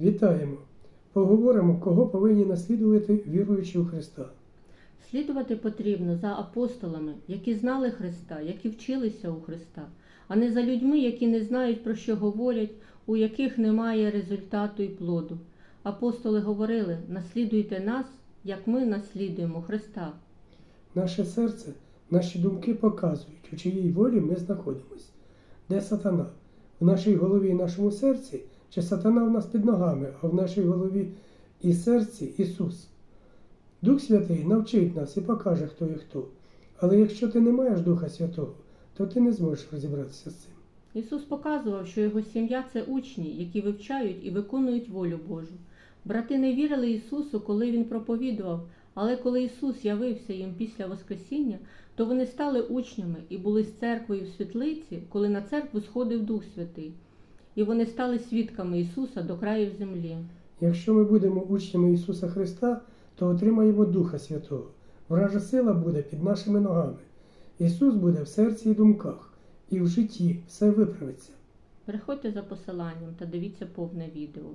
Вітаємо! Поговоримо, кого повинні наслідувати віруючі у Христа. Слідувати потрібно за апостолами, які знали Христа, які вчилися у Христа, а не за людьми, які не знають про що говорять, у яких немає результату і плоду. Апостоли говорили: наслідуйте нас, як ми наслідуємо Христа. Наше серце, наші думки показують, у чиїй волі ми знаходимось. Де сатана? В нашій голові і нашому серці, чи сатана в нас під ногами, а в нашій голові і серці Ісус. Дух Святий навчить нас і покаже, хто і хто. Але якщо ти не маєш Духа Святого, то ти не зможеш розібратися з цим. Ісус показував, що його сім'я це учні, які вивчають і виконують волю Божу. Брати не вірили Ісусу, коли Він проповідував, але коли Ісус явився їм після Воскресіння, то вони стали учнями і були з церквою в світлиці, коли на церкву сходив Дух Святий. І вони стали свідками Ісуса до країв землі. Якщо ми будемо учнями Ісуса Христа, то отримаємо Духа Святого. Вража сила буде під нашими ногами. Ісус буде в серці і думках, і в житті все виправиться. Переходьте за посиланням та дивіться повне відео.